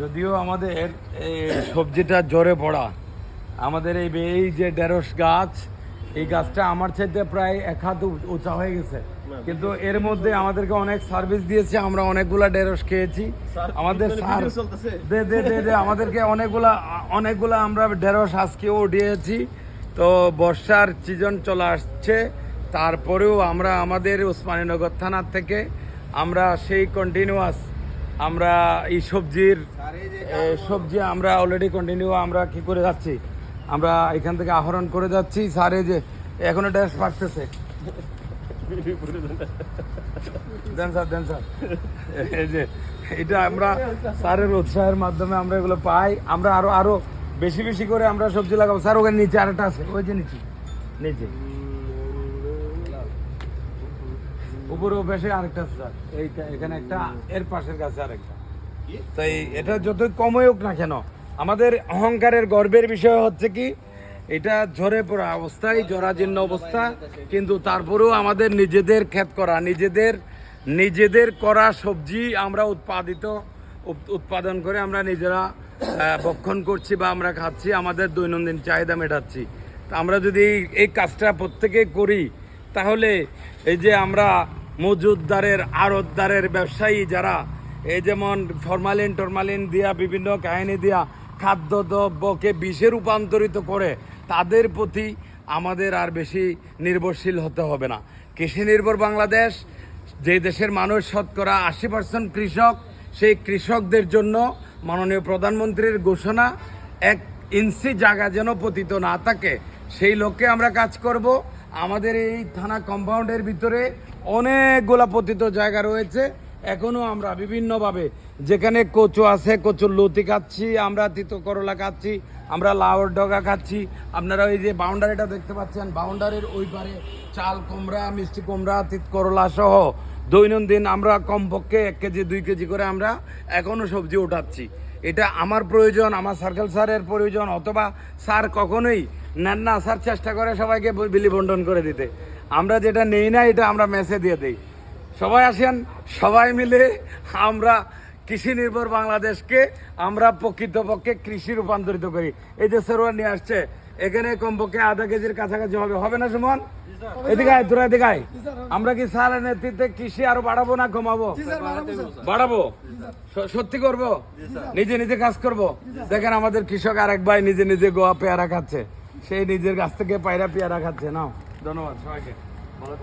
যদিও আমাদের এই সবজিটা জোরে পড়া। আমাদের এই এই যে ঢেঁড়স গাছ এই গাছটা আমার চাইতে প্রায় এক হাত উঁচা হয়ে গেছে। কিন্তু এর মধ্যে আমাদেরকে অনেক সার্ভিস দিয়েছে আমরা অনেকগুলা ঢেঁড়স খেয়েছি। আমাদের সার দে দে দে দে আমাদেরকে অনেকগুলা অনেকগুলা আমরা ঢেঁড়স আজকেও উঠিয়েছি। তো বর্ষার সিজন চলে আসছে তারপরেও আমরা আমাদের ওসমানীনগর থানার থেকে আমরা সেই কন্টিনিউয়াস আমরা এই সবজির সবজি আমরা অলরেডি কন্টিনিউ আমরা কি করে যাচ্ছি? আমরা এখান থেকে আহরণ করে যাচ্ছি। স্যারে যে, এখনও ড্যাশ পারতেছে। এই যে, এটা আমরা স্যারের উৎসাহের মাধ্যমে আমরা এগুলো পাই। আমরা আরও আরও বেশি বেশি করে আমরা সবজি লাগাবো। স্যার, ওখানে নিচে আরেকটা আছে। ওই যে নিচে নিচে। উপরে বেশি আরেকটা স্যার। এইটা, এখানে একটা, এর পাশের কাছে আরেকটা। তাই এটা যতই কমই হোক না কেন, আমাদের অহংকারের গর্বের বিষয় হচ্ছে কি, এটা ঝরে পড়া অবস্থায়, জরাজীর্ণ অবস্থা, কিন্তু তারপরেও আমাদের নিজেদের ক্ষেত করা, নিজেদের নিজেদের করা সবজি আমরা উৎপাদিত উৎপাদন করে আমরা নিজেরা ভক্ষণ করছি বা আমরা খাচ্ছি, আমাদের দৈনন্দিন চাহিদা মেটাচ্ছি। তা আমরা যদি এই কাজটা প্রত্যেকে করি তাহলে এই যে আমরা মজুদদারের আড়তদারের ব্যবসায়ী যারা, এই যেমন ফরমালিন টরমালিন দিয়া, বিভিন্ন কাহিনী দিয়া খাদ্য দ্রব্যকে বিষে রূপান্তরিত করে, তাদের প্রতি আমাদের আর বেশি নির্ভরশীল হতে হবে না। কৃষি নির্ভর বাংলাদেশ, যে দেশের মানুষ শতকরা আশি পার্সেন্ট কৃষক, সেই কৃষকদের জন্য মাননীয় প্রধানমন্ত্রীর ঘোষণা, এক ইঞ্চি জায়গা যেন পতিত না থাকে, সেই লক্ষ্যে আমরা কাজ করব। আমাদের এই থানা কম্পাউন্ডের ভিতরে অনেকগুলা পতিত জায়গা রয়েছে। এখনও আমরা বিভিন্নভাবে যেখানে কচু আছে, কচুর লতি খাচ্ছি, আমরা তিতো করলা খাচ্ছি, আমরা লাউর ডগা খাচ্ছি। আপনারা ওই যে বাউন্ডারিটা দেখতে পাচ্ছেন, বাউন্ডারির ওই পারে চাল কুমড়া, মিষ্টি কুমড়া, তিত করলা সহ দৈনন্দিন আমরা কমপক্ষে এক কেজি, দুই কেজি করে আমরা এখনও সবজি উঠাচ্ছি। এটা আমার প্রয়োজন, আমার সার্কেল স্যারের প্রয়োজন, অথবা স্যার কখনোই নেন না, স্যার চেষ্টা করে সবাইকে বিলি বন্টন করে দিতে। আমরা যেটা নেই না, এটা আমরা মেসে দিয়ে দিই। সবাই আসেন, সবাই মিলে আমরা কৃষি নির্ভর বাংলাদেশকে আমরা প্রকৃতপক্ষে কৃষি রূপান্তরিত করি। এই যে সরোয়ার নিয়ে আসছে এখানে কমপক্ষে আধা কেজির কাছাকাছি হবে। হবে না সুমন? এদিকে আয় তোরা এদিকে আয়। আমরা কি স্যারের নেতৃত্বে কৃষি আরও বাড়াবো না কমাবো? বাড়াবো সত্যি করব? নিজে নিজে কাজ করব? দেখেন আমাদের কৃষক আরেক ভাই নিজে নিজে গোয়া পেয়ারা খাচ্ছে। সেই নিজের গাছ থেকে পায়রা পেয়ারা খাচ্ছে। নাও ধন্যবাদ সবাইকে। ভালো